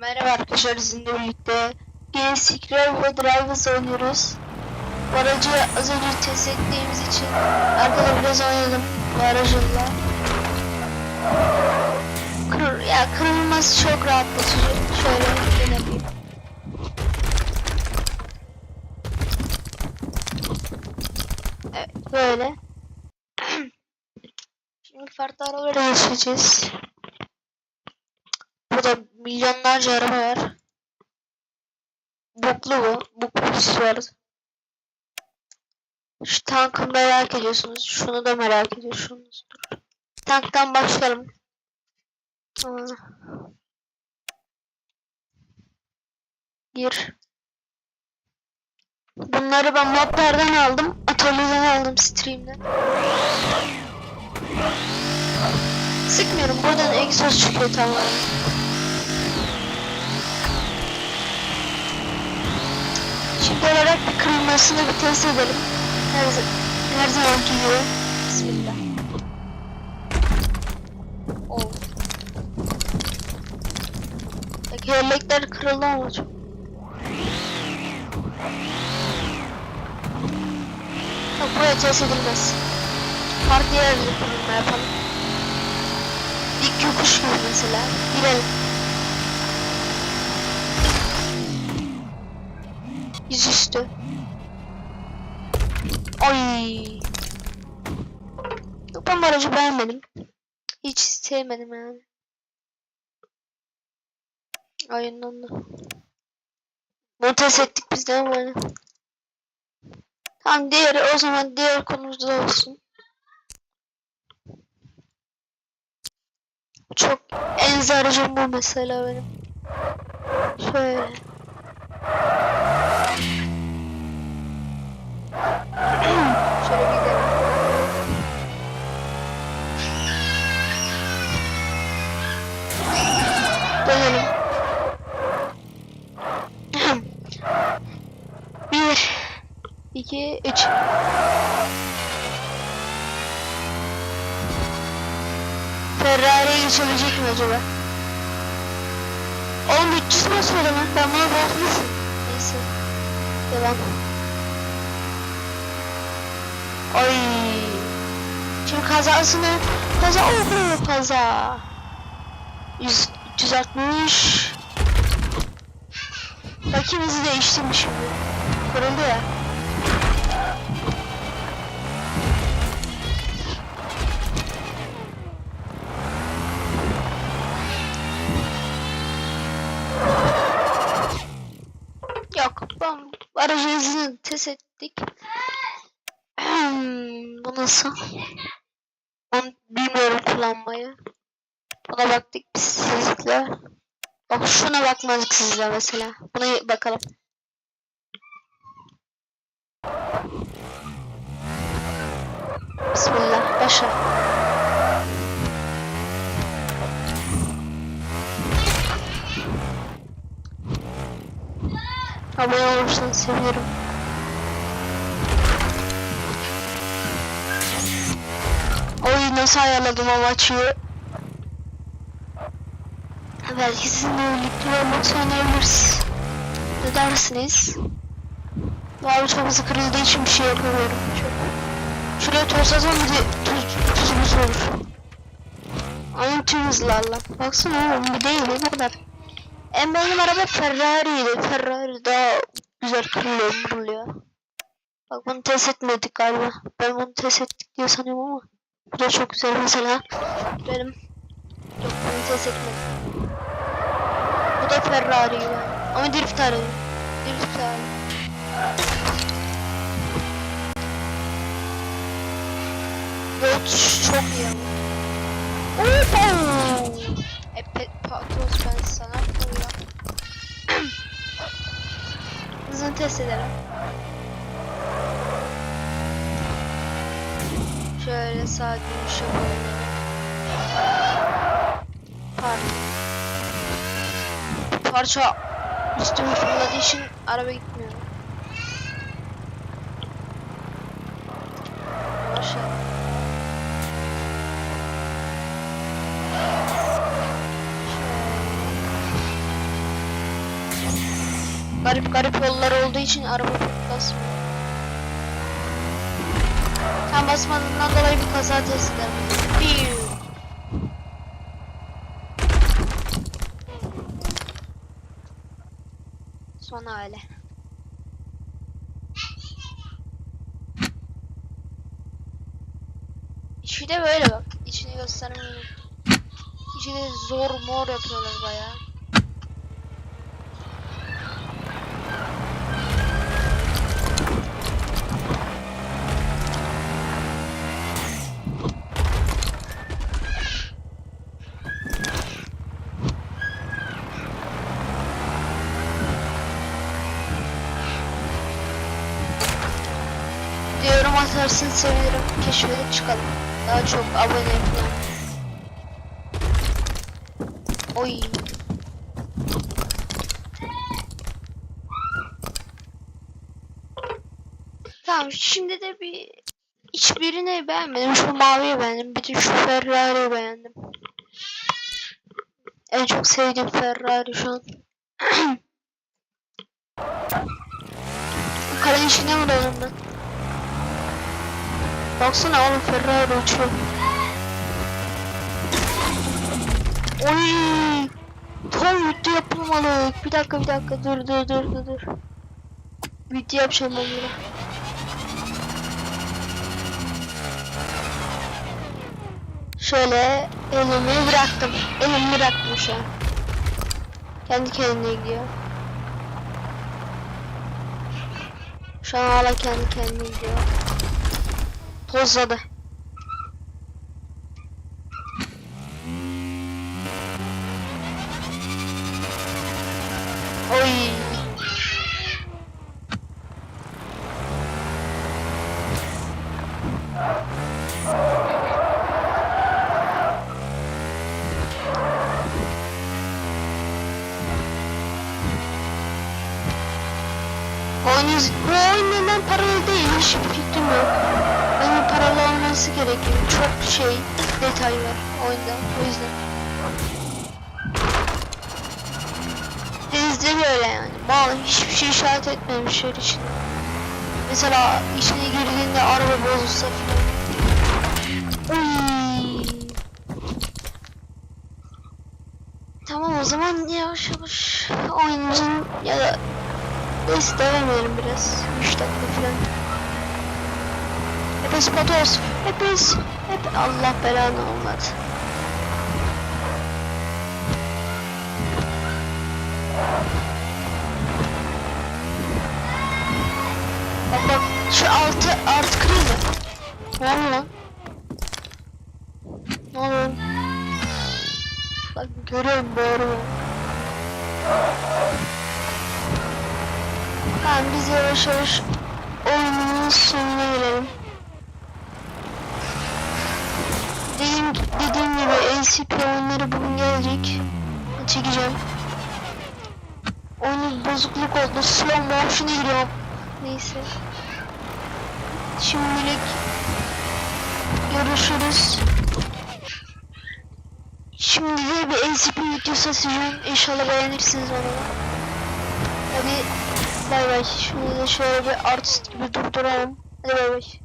Merhaba arkadaşlar sizinle birlikte yine Secret ve Drivers oynuyoruz. Bu aracı az önce test ettiğimiz için arkada biraz oynadım bu aracımla. Kır, ya kırılması çok rahatlatıcı. Şöyle deneyelim. Evet böyle. Şimdi farklı arabalara geçeceğiz. Milyonlarca araba var. Buklu bu. Buklu var. Şu tankı merak ediyorsunuz. Şunu da merak ediyorsunuz. Tanktan başlayalım. Gir. Bunları ben modlardan aldım. Atölyeden aldım stream'den. Sıkmıyorum. Buradan egzoz çıkıyor tamamen. Şimdi olarak bir kırılmasını bir test edelim. Her, her zamanki gibi. Bismillah. Oh. Tekerlekler kırıldı ama çok. Yok buraya test edilmez. Farklı yerde kırılma yapalım. Dik yokuş gibi mesela. Girelim. Yüzüstü. Ay. Yok bu aracı beğenmedim. Hiç sevmedim yani. Aynen Bunu test ettik biz de yani. Tamam diğeri o zaman diğer konumuzda olsun. Çok en zor bu mesela benim. Şöyle. Şöyle bir gidelim. Dönelim. Bir, iki, üç. Ferrari'ye geçebilecek mi acaba? Oğlum 300 basmadı lan. Ben bunu bozmuşum. Neyse. Devam. Ay. Şimdi kazasını kaza oldu kaza. 100 360. Bakayım hızı değişti mi şimdi? Kırıldı ya. Yok, ben aracı hızını test ettik. Bu nasıl? Ben bilmiyorum kullanmayı. Buna baktık biz sizle. Bak şuna bakmadık sizle mesela. Buna bakalım. Bismillah başla. Abone olursanız sevinirim. Oy nasıl ayarladım ama açıyı. Belki sizinle birlikte olmak oynayabiliriz. Ne dersiniz? Çok hızlı kırıldığı için bir şey yapamıyorum. Şuraya tozlasam bir de tuz, tuzumuz olur. Ama tüm hızlarla. Baksana oğlum bir değil bu kadar. En benim araba Ferrari'ydi. Ferrari daha güzel kırılıyor, vuruluyor. Bak bunu test etmedik galiba. Ben bunu test ettik diye sanıyorum ama. Bu da çok güzel mesela. Benim. Yok bunu test etmedim. Bu da Ferrari yani. Ama drift aracı. Drift aracı. Yol çok iyi ama. Oho! E pet patos ben sana Hızını test edelim. Şöyle sağ gümüşe koyalım. Pardon. Parça üstüme fırladığı için araba gitmiyor. Garip garip yollar olduğu için araba çok basmıyor. Tam basmadığından dolayı bir kaza testi. Piu. Sonra öyle. İçi de böyle bak. İçini göstermiyorum. İçi de zor mor yapıyorlar bayağı. Diyorum atarsın sevinirim. Keşfedip çıkalım. Daha çok abone falan. Oy. Tamam şimdi de bir hiçbirini beğenmedim. Şu maviyi beğendim. Bir de şu Ferrari'yi beğendim. En çok sevdiğim Ferrari şu an. Kalenin içinde mi doldum ben? Baksana oğlum Ferrari uçuyor. Oy! Tam video yapılmalı. Bir dakika bir dakika dur dur dur dur dur. Video yapacağım ben yine. Şöyle elimi bıraktım. Elimi bıraktım şu an. Kendi kendine gidiyor. Şu an hala kendi kendine gidiyor. Tozladı. Oy. Oyun, bu oyun neden paralı değil hiçbir fikrim yok. Paralı olması gerekiyor. Çok şey detay var oyunda o yüzden. Denizde böyle yani. Bağlı hiçbir şey işaret etmemişler içinde. Mesela içine girdiğinde araba bozulsa falan. Tamam o zaman yavaş yavaş oyunumuzun ya da Neyse devam edelim biraz. 3 dakika falan. Hepiniz patos. Hepiniz. Hep Allah belanı olmadı. Bak şu altı alt kırayım mı? Ne oldu lan? Ne oldu? Bak görüyorum doğru. Tamam biz yavaş yavaş oyunun sonuna gelelim. Dediğim, dediğim gibi LCP oyunları bugün gelecek. Çekeceğim. Oyunun bozukluk oldu. Slow motion'a giriyor. Neyse. Şimdilik görüşürüz. Şimdi de bir LCP videosu açacağım. İnşallah beğenirsiniz onu. Hadi bay bay. Şimdi de şöyle bir artist gibi durduralım. Hadi bay bay.